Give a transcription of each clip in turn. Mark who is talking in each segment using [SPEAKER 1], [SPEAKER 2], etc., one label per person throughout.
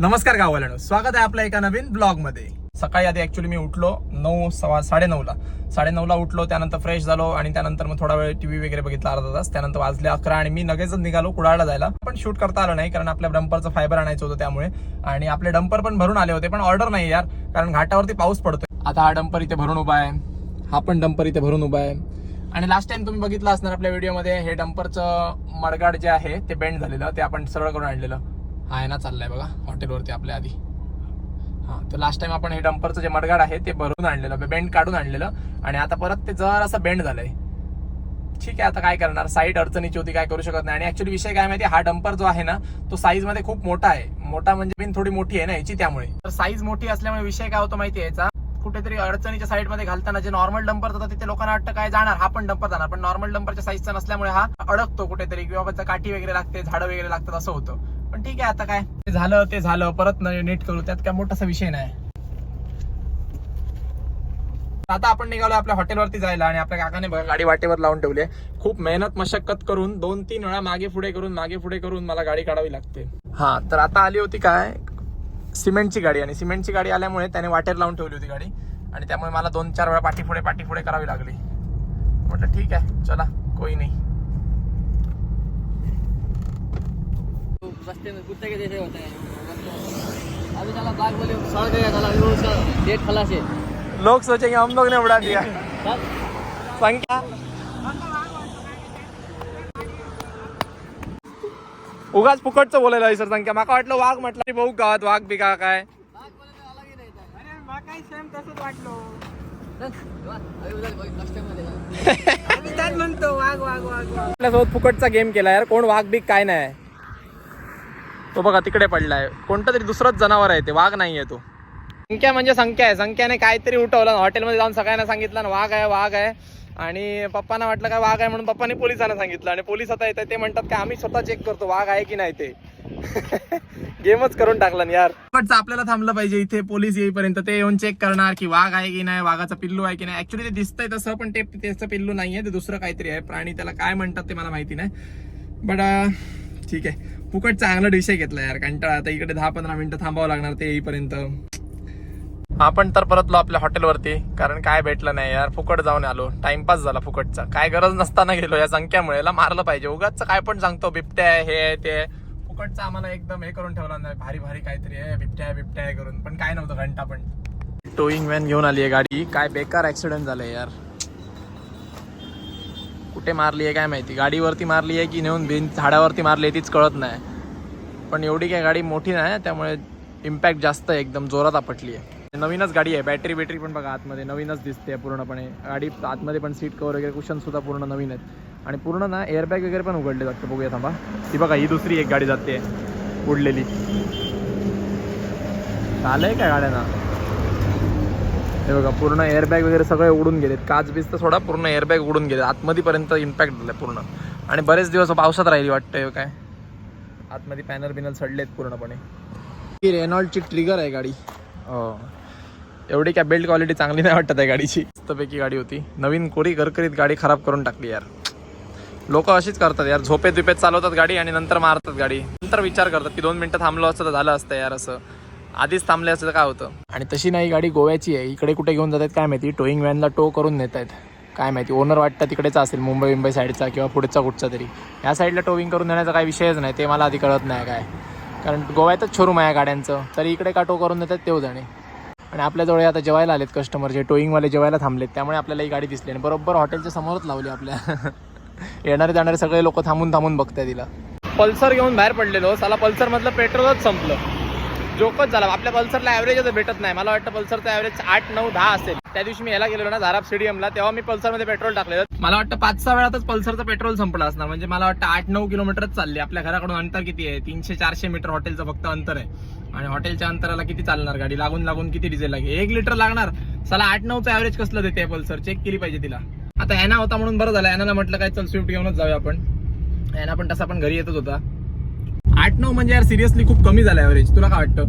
[SPEAKER 1] नमस्कार गाववाल्यानो स्वागत आहे आपल्या एका नवीन ब्लॉगमध्ये सकाळी आधी ऍक्च्युली मी उठलो नऊ सव्वा साडे नऊला साडे नऊला उठलो त्यानंतर फ्रेश झालो आणि त्यानंतर मग थोडा वेळ टीव्ही वगैरे बघितला अर्धा तास. त्यानंतर वाजले अकरा आणि मी लगेचच निघालो कुडाळला जायला. पण शूट करता आलं नाही कारण आपल्या डंपरचं फायबर आणायचं होतं त्यामुळे. आणि आपले डंपर पण भरून आले होते पण ऑर्डर नाही यार कारण घाटावरती पाऊस पडतोय. आता हा डंपर इथे भरून उभा आहे. हा पण डंपर इथे भरून उभा आहे. आणि लास्ट टाइम तुम्ही बघितलं असणार आपल्या व्हिडिओमध्ये हे डंपरचं मडगाड जे आहे ते बेंड झालेलं ते आपण सरळ करून आणलेलं. हा आहे ना चाललाय बघा हॉटेलवरती आपल्या आधी. हा तर लास्ट टाइम आपण हे डंपरचं जे मडगाड आहे ते भरून आणलेलं बेंड काढून आणलेलं. आणि आता परत ते जर असं बेंड झालंय. ठीक आहे आता काय करणार? साईड अडचणीची होती काय करू शकत नाही. आणि ऍक्च्युली विषय काय माहिती हा डंपर जो आहे ना तो साईजमध्ये खूप मोठा आहे. मोठा म्हणजे बिन थोडी मोठी आहे ना याची त्यामुळे. तर साईज मोठी असल्यामुळे विषय काय होतो माहिती आहे याचा? कुठेतरी अडचणीच्या साईडमध्ये घालताना जे नॉर्मल डंपर होता तिथे लोकांना वाटतं काय जाणार हा पण डंपर जाणार. पण नॉर्मल डंपरच्या साईजचा नसल्यामुळे हा अडकतो कुठेतरी किंवा काठी वगैरे लागते झाडं वगैरे लागतात असं होतं. पण ठीक आहे आता काय. ते झालं ते झालं. परत नीट करू. त्यात काय मोठासा विषय नाही. आता आपण निघालो आपल्या हॉटेलवरती जायला आणि आपल्या काकाने बघा गाडी वाटेवर लावून ठेवली आहे. खूप मेहनत मशक्कत करून दोन तीन वेळा मागे पुढे करून मागे पुढे करून मला गाडी काढावी लागते. हा तर आता आली होती काय? सिमेंटची गाडी आणि सिमेंटची गाडी आल्यामुळे त्याने वाटेवर लावून ठेवली होती गाडी. आणि त्यामुळे मला दोन चार वेळा पाठीपुढे पाठीपुढे पाठी पुढे करावी लागली. म्हटलं ठीक आहे चला कोई नाही.
[SPEAKER 2] बस्ते में कुत्ते के जैसे होते हैं अभी बाघ बोले सड़ गया वो उसका खलास है
[SPEAKER 1] लोग सोचेंगे हम लोग ने उड़ा दिया. संख्या? उगाच फुकटचं बोलायला सर संख्या. माका वाटलं वाघ म्हटलं की भाऊ गावात वाघ बिका काय
[SPEAKER 2] बाघ बोले तो अलग ही रहता है अरे माकाई सेम तसंच वाटलो. अभी उधर कोई कस्टमर है आम्ही त्यात म्हणतो वाघ वाघ वाघ वाघ.
[SPEAKER 1] आपल्यासोबत फुकटचा गेम केला यार. कोण वाघ बिग काय नाही. तो बघा तिकडे पडलाय. कोणतं तरी दुसरंच जनावर आहे ते वाघ नाहीये तो. संख्या म्हणजे संख्या आहे. संख्याने काहीतरी उठवलं. हॉटेलमध्ये जाऊन सगळ्यांना सांगितलं ना वाघ आहे वाघ आहे. आणि पप्पांना वाटलं काय वाघ आहे म्हणून पप्पाने पोलिसांना सांगितलं. आणि पोलीस आता येतात ते म्हणतात की आम्ही स्वतः चेक करतो वाघ आहे की नाही ते. गेमच करून टाकला ना यार. पण आपल्याला थांबलं पाहिजे इथे पोलीस येईपर्यंत. ते येऊन चेक करणार की वाघ आहे की नाही वाघाचा पिल्लू आहे की नाही. ऍक्च्युली ते दिसतंय तसं पण ते त्याचं पिल्लू नाहीये. ते दुसरं काहीतरी आहे. प्राणी त्याला काय म्हणतात ते मला माहिती नाही. बट ठीक आहे. फुकट चांगला आहे घेतला यार. कंटाळा आता इकडे दहा पंधरा मिनिटं थांबावं लागणार ते येईपर्यंत. आपण तर परतलो आपल्या हॉटेलवरती. कारण काय भेटलं नाही यार. फुकट जाऊन आलो. टाइमपास झाला फुकटचा. काय गरज नसताना गेलो या संख्यामुळे. मारलं पाहिजे. उगाच काय पण सांगतो. बिबट्या आहे हे आहे, ते आहे. फुकटचा आम्हाला एकदम हे करून ठेवला नाही. भारी भारी काहीतरी आहे. बिबट्या आहे, बिबट्या आहे करून. पण काय नव्हतं घंटा पण. टोईंग व्हॅन घेऊन आली आहे गाडी. काय बेकार ऍक्सिडेंट झालंय यार. कुठे मारली आहे काय माहिती? गाडीवरती मारली आहे की नेऊन बिन झाडावरती मारली आहे तीच कळत नाही. पण एवढी काय गाडी मोठी नाही त्यामुळे इम्पॅक्ट जास्त आहे एकदम जोरात आपटली आहे. नवीनच गाडी आहे बॅटरी बॅटरी पण बघा आतमध्ये नवीनच दिसते पूर्णपणे. गाडी आतमध्ये पण सीट कवर वगैरे कुशनसुद्धा पूर्ण नवीन आहेत. आणि पूर्ण ना एअरबॅग वगैरे पण उघडले जातं बघूया थांबा. ती बघा ही दुसरी एक गाडी जाते उडलेली. चालय काय गाड्यांना? हे बघा पूर्ण एअरबॅग वगैरे सगळे उडून गेलेत. काच बीच तर सोडा पूर्ण एअरबॅग उडून गेले आतमध्ये पर्यंत इम्पॅक्ट झाला पूर्ण. आणि बरेच दिवस पावसात राहिली वाटतंय काय? आतमध्ये पॅनल बिनल सडलेत पूर्णपणे. ही रेनॉल्डची ट्रिगर आहे गाडी. हो. एवढी काय बिल्ड क्वालिटी चांगली नाही वाटत आहे गाडीची. मस्तपैकी गाडी होती. नवीन कोरी करकरीत गाडी खराब करून टाकली यार. लोक अशीच करतात यार. झोपेत बिपेत चालवतात गाडी आणि नंतर मारतात गाडी. नंतर विचार करतात की दोन मिनिटं थांबलो असतं तर झालं असतं यार असं. आधीच थांबले तर काय होतं? आणि तशी नाही गाडी गोव्याची आहे. इकडे कुठे घेऊन जातात काय माहिती? टोईंग व्हॅनला टो करून नेत आहेत काय माहिती? ओनर वाटतं तिकडेचा असेल मुंबई मुंबई साईडचा किंवा पुढचा कुठचा तरी. या साईडला टोविंग करून देण्याचा काही विषयच नाही. ते मला आधी कळत नाही काय. कारण गोव्यातच शोरूम आहे गाड्यांचं. तरी इकडे का टो करून देतात तेव जाणे. आणि आपल्याजवळ आता जेवायला आलेत कस्टमर जे टोईंगवाले जेवायला थांबलेत. त्यामुळे आपल्याला ही गाडी दिसली आणि बरोबर हॉटेलच्या समोरच लावली आपल्या. येणारे जाणारे सगळे लोक थांबून थांबून बघताय तिला पल्सर घेऊन बाहेर पडलेलो. साला पल्सर मधलं पेट्रोलच संपलं. जोकच झाला. आपल्या पल्सरला ॲव्हरेजच भेटत नाही. मला वाटतं पल्सरचा ॲव्हरेज आठ नऊ दहा असेल. त्या दिवशी मी याला गेलो ना धाराप स्टेडियमला तेव्हा मी पल्सरमध्ये पेट्रोल टाकलेलं. मला वाटतं पाच सहा वेळातच पल्सरचं पेट्रोल संपलं असणार. म्हणजे मला वाटतं आठ नऊ किलोमीटरच चालले. आपल्या घराकडून अंतर किती आहे? तीनशे चारशे मीटर हॉटेलचं फक्त अंतर आहे. आणि हॉटेलच्या अंतराला किती चालणार गाडी? लागून लागून किती डिझेल लागेल? एक लिटर लागणार. साला आठ नऊचं ॲव्हरेज कसलं देते पल्सर? चेक केली पाहिजे तिला. आता ॲना होता म्हणून बरं झालं. ॲनाला म्हटलं काय चल स्विफ्ट घेऊनच जाऊया आपण. ॲना पण तसा पण घरी येतच होता. आठ नऊ म्हणजे यार सिरियसली खूप कमी झालं ॲव्हरेज तुला काय वाटतं?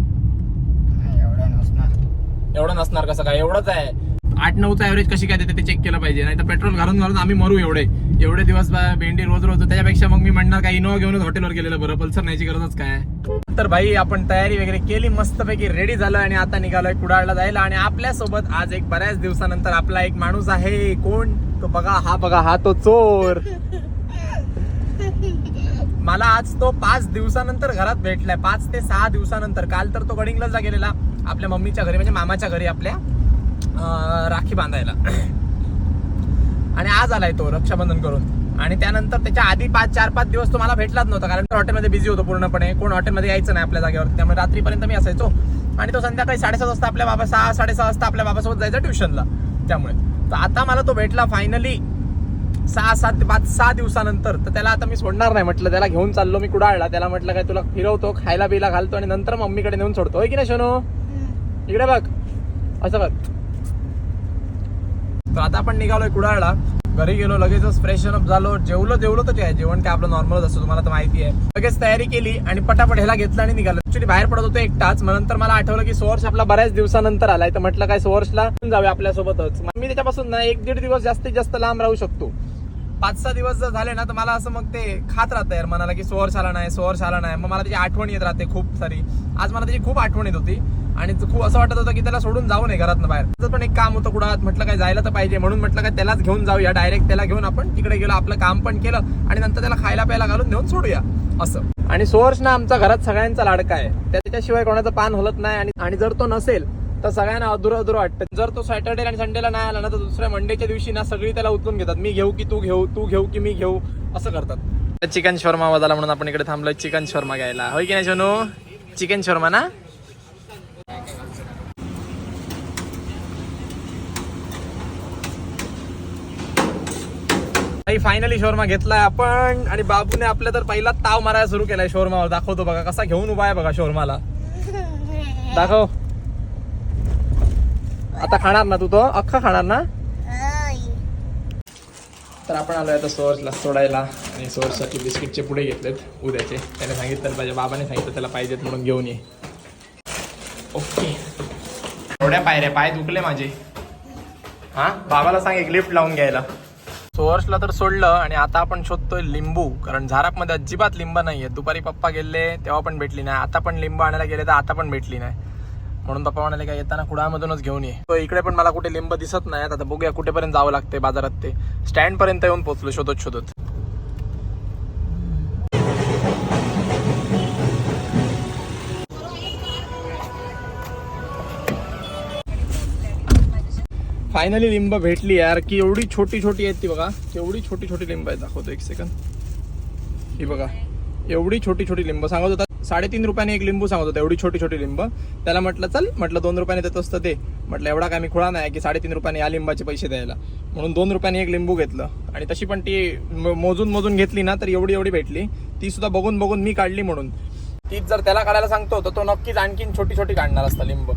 [SPEAKER 2] एवढा नसणार.
[SPEAKER 1] एवढं नसणार कसं काय? एवढंच आहे. आठ नऊचा ॲव्हरेज कशी काय देते ते चेक केलं पाहिजे. नाही तर पेट्रोल घालून घालून आम्ही मरू एवढे. एवढे दिवस भेंडी रोज रोज त्याच्यापेक्षा मग मी म्हणणार काय इनोवा घेऊनच हॉटेलवर गेलेलं बरं. पल्सर न्यायची गरजच काय तर भाई आपण तयारी वगैरे केली मस्तपैकी रेडी झालो आणि आता निघालोय कुडाळला जायला. आणि आपल्यासोबत आज एक बऱ्याच दिवसानंतर आपला एक माणूस आहे. कोण? तो बघा हा बघा हा तो चोर. मला आज तो पाच दिवसानंतर घरात भेटलाय. पाच ते सहा दिवसानंतर. काल तर तो गडिंग्लजला गेलेला. आपल्या मम्मीच्या घरी म्हणजे मामाच्या घरी आपल्या राखी बांधायला. आणि आज आलाय तो रक्षाबंधन करून. आणि त्यानंतर त्याच्या आधी पाच चार पाच दिवस तो मला भेटलाच नव्हता. कारण तो हॉटेलमध्ये बिझी होतो पूर्णपणे. कोण हॉटेलमध्ये यायचं नाही आपल्या जागेवर. त्यामुळे रात्रीपर्यंत मी असायचो. आणि तो संध्याकाळी साडेसात वाजता आपल्या बाबा सहा साडेसहा वाजता आपल्या बाबासोबत जायचा ट्युशनला. त्यामुळे. तर आता मला तो भेटला फायनली सहा सात पाच सहा दिवसानंतर. तर त्याला आता मी सोडणार नाही म्हटलं. त्याला घेऊन चाललो मी कुडाळला. त्याला म्हटलं काय तुला फिरवतो खायला बिला घालतो आणि नंतर मम्मीकडे नेऊन सोडतो. होय की नाही शोनो? इकडे बघ. असं बघ. तर आता आपण निघालोय कुडाळला. घरी गेलो लगेचच फ्रेशन अप झालो. जेवलो जेवलो तर काय? जेवण काय आपलं नॉर्मलच असतं तुम्हाला तर माहिती आहे. लगेच तयारी केली आणि पटापट ह्याला घेतलं आणि निघालो. ऍक्च्युली बाहेर पडत होतो एकटाच. मग नंतर मला आठवलं की सोर्स आपला बऱ्याच दिवसानंतर आलाय. तर म्हटलं काय सोर्सला जाऊया आपल्यासोबतच. मग मी त्याच्यापासून ना एक दीड दिवस जास्तीत जास्त लांब राहू शकतो. पाच सहा दिवस जर झाले ना तर मला असं मग ते खात राहतं यार. मनाला की सोर्स आला नाही सोर्स आला नाही. मग मला त्याची आठवण येत राहते खूप सारी. आज मला त्याची खूप आठवण येत होती. आणि खूप असं वाटत होतं की त्याला सोडून जाऊ नये घरातनं बाहेर. त्याचं पण एक काम होतं कुडात म्हटलं काय जायला तर पाहिजे. म्हणून म्हटलं काय त्यालाच घेऊन जाऊया. डायरेक्ट त्याला घेऊन आपण तिकडे गेलो आपलं काम पण केलं आणि नंतर त्याला खायला प्यायला घालून नेऊन सोडूया. असं. आणि सोर्स ना आमचा घरात सगळ्यांचा लाडका आहे. त्याच्याशिवाय कोणाचं पान हलत नाही. आणि आणि जर तो नसेल तर सगळ्यांना अधुरं अधुरं वाटतं. जर तो सॅटर्डे आणि संडेला नाही आला ना तर दुसऱ्या मंडेच्या दिवशी ना सगळी त्याला उचलून घेतात. मी घेऊ की तू घेऊ तू घेऊ की मी घेऊ असं करतात. चिकन शर्मा वाजाला म्हणून आपण इकडे थांबलोय चिकन शर्मा घ्यायला. होय की नाही शोनू चिकन शर्मा ना? फायनली शोरमा घेतलाय आपण. आणि बाबूने आपल्या तर पहिला ताव मारायला सुरू केलाय शोरमावर. दाखवतो बघा कसा घेऊन उभा आहे बघा शोरमाला. दाखव. आता खाणार ना तू तो? अख्खा खाणार ना? तर आपण आलोय आता सोर्सला सोडायला. आणि सोर्ससाठी बिस्किटचे पुढे घेतलेत उद्याचे. त्याने सांगितलं पाहिजे बाबाने सांगितलं त्याला पाहिजेत म्हणून घेऊन ये. ओके. एवढ्या पायऱ्या पाय दुखले माझे. हा? बाबाला सांग एक लिफ्ट लावून घ्यायला. सोर्सला तर सोडलं आणि आता आपण शोधतोय लिंबू कारण झारापमध्ये अजिबात लिंब नाहीये. दुपारी पप्पा गेले तेव्हा पण भेटली नाही. आता पण लिंबू आणायला गेले तर आता पण भेटली नाही. म्हणून पप्पा म्हणाले काय येताना कुडामधूनच घेऊन ये. इकडे पण मला कुठे लिंब दिसत नाही आता बघूया कुठेपर्यंत जावं लागते बाजारात ते. स्टँड पर्यंत येऊन पोहोचलो शोधत शोधत. फायनली लिंब भेटली यार की एवढी छोटी छोटी आहेत ती बघा. केवढी छोटी छोटी लिंब आहेत दाखवतो एक सेकंद ही बघा. एवढी छोटी छोटी लिंब. सांगत होता साडेतीन रुपयाने एक लिंबू सांगत होता एवढी छोटी छोटी लिंब. त्याला म्हटलं चल म्हटलं दोन रुपयाने देत असतं ते. म्हटलं एवढा काय मी खुळा नाही की साडेतीन रुपयाने या लिंबाचे पैसे द्यायला. म्हणून दोन रुपयाने एक लिंबू घेतलं. आणि तशी पण ती मोजून मोजून घेतली ना तर एवढी एवढी भेटली. ती सुद्धा बघून बघून मी काढली म्हणून. तीच जर त्याला काढायला सांगतो तर तो नक्कीच आणखीन छोटी छोटी काढणार असता लिंब.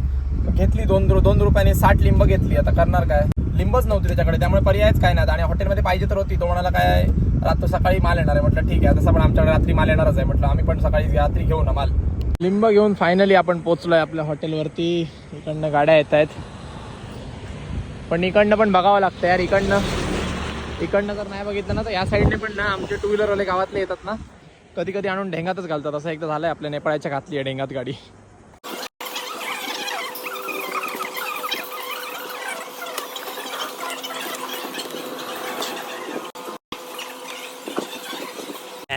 [SPEAKER 1] घेतली दोन रु- दोन रुपयाने साठ लिंब घेतली आता करणार काय? लिंबच नव्हती त्याच्याकडे. त्यामुळे पर्यायच काय नाही. आणि हॉटेलमध्ये पाहिजे तर होती. तो म्हणाला काय रात्र सकाळी माल येणार आहे. म्हटलं ठीक आहे. तसं पण आमच्याकडे रात्री माल येणारच आहे. म्हटलं आम्ही पण सकाळी रात्री घेऊ ना माल. लिंब घेऊन फायनली आपण पोहोचलोय आपल्या हॉटेलवरती इकडनं गाड्या येत आहेत. पण इकडनं पण बघावं लागतं यार. इकडनं इकडनं जर नाही बघितलं ना तर या साईडने पण ना आमचे टू व्हीलरवाले गावातले येतात ना. कधी कधी आणून ढेंगातच घालतात. असं एकदा झालंय आपल्या नेपाळच्या घातली आहे ढेंगात गाडी.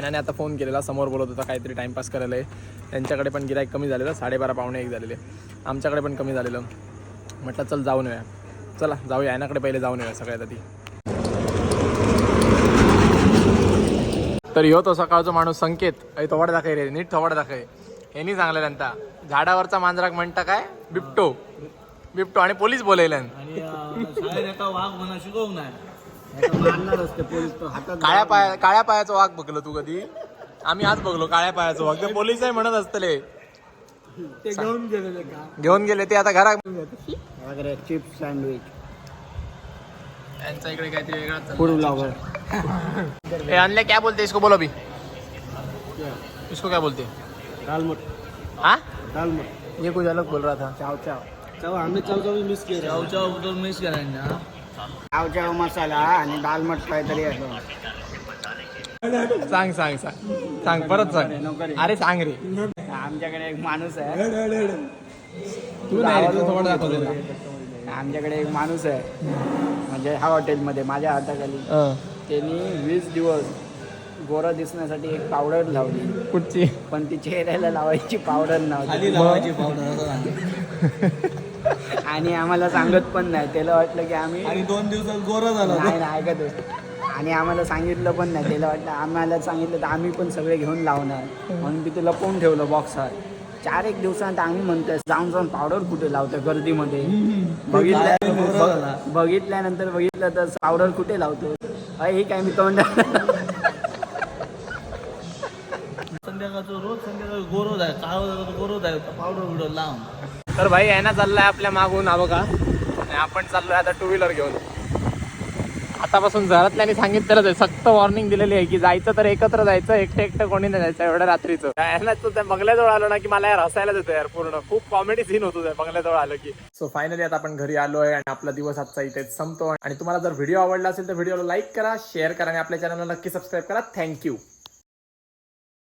[SPEAKER 1] आणि आता फोन केलेला समोर बोलत होता काहीतरी टाइमपास करायला आहे. त्यांच्याकडे पण गिराईक कमी झालेलं साडेबारा पावणे एक झालेले. आमच्याकडे पण कमी झालेलं. म्हटलं चल जाऊन येऊया. चला जाऊया ॲनाकडे पहिले जाऊन येऊया सगळ्यात आधी. तर ह्यो तो सकाळचा माणूस संकेत. अय थोवाड दाखय रे नीट थोवाड दाखय हेनी सांगलं त्यांना झाडावरचा मांजराक म्हणता काय? बिबटो. बिबटो आणि पोलीस बोलवल्यान
[SPEAKER 2] मारणार असते पोलीस तो हातात
[SPEAKER 1] काळ्या पाया काळ्या पायाचा वाघ बघलो तू कधी? आम्ही आज बघलो काळ्या पायाचा वाघ. ते पोलीस आहे म्हणत असतले.
[SPEAKER 2] ते घेऊन गेलेले का?
[SPEAKER 1] घेऊन गेले ते आता घरात
[SPEAKER 2] वगैरे चिप्स सँडविच.
[SPEAKER 1] यांचा इकडे काहीतरी वेगळा
[SPEAKER 2] फूड ब्लॉगर
[SPEAKER 1] ए अनले क्या बोलते इसको बोलो अभी. इसको क्या बोलते?
[SPEAKER 2] दालमट.
[SPEAKER 1] हाँ?
[SPEAKER 2] दालमट.
[SPEAKER 1] ये कुछ अलग बोल रहा था।
[SPEAKER 2] चाव चाव. चाव आम्ही चाव चाव मिस केलं. चाव चाव मिस करायला चाव मसाला आणि दालमट काहीतरी असं.
[SPEAKER 1] सांग सांग सांग. सांग परत सांग. अरे सांग रे.
[SPEAKER 2] आमच्याकडे एक माणूस आहे.
[SPEAKER 1] तू नाही रे, तू थोडं दाखवतो रे.
[SPEAKER 2] आमच्याकडे एक माणूस आहे. म्हणजे ह्या हॉटेलमध्ये माझ्या हाताखाली. त्यांनी वीस दिवस गोरा दिसण्यासाठी एक पावडर लावली.
[SPEAKER 1] कुठची?
[SPEAKER 2] पण ती चेहऱ्याला लावायची पावडर नव्हती. आणि आम्हाला सांगत पण नाही. त्याला वाटलं की आम्ही
[SPEAKER 3] आणि दोन दिवसात गोरा झाला.
[SPEAKER 2] नाही नाही ऐकत होतो. आणि आम्हाला सांगितलं पण नाही. त्याला वाटलं आम्हाला सांगितलं तर आम्ही पण सगळे घेऊन लावणार. म्हणून मी ते लपवून ठेवलं बॉक्सात चार एक दिवसांत आम्ही म्हणतोय जाऊन जाऊन पावडर कुठे लावतोय गर्दीमध्ये? बघितल्या बघ- बघितल्यानंतर बघितलं तर पावडर कुठे लावतो हे काय मी तोंड
[SPEAKER 3] संध्याकाळचं रोज संध्याकाळी गोरो जाय काळ गोरो जाय पावडर बिवडर लावून.
[SPEAKER 1] तर भाई यांना चाललाय आपल्या मागून हा बघा. आणि आपण चाललोय आता टू व्हीलर घेऊन. आतापासून घरातल्यानी सांगितलेलंच आहे सक्त वॉर्निंग दिलेली आहे की जायचं तर एकत्र जायचं एकटं एकटं कोणी नाही जायचं एवढ्या रात्रीचं. यांना तो त्या बंगल्याजवळ आलो ना की मला यार हसायलाच येतं यार पूर्ण. खूप कॉमेडी सीन होतो त्या बंगल्याजवळ आलं की. सो फायनली आता आपण घरी आलोय आणि आपला दिवस आजचा इथेच संपतो. आणि तुम्हाला जर व्हिडिओ आवडला असेल तर व्हिडिओला लाईक करा शेअर करा आणि आपल्या चॅनलला नक्की सबस्क्राईब करा. थँक्यू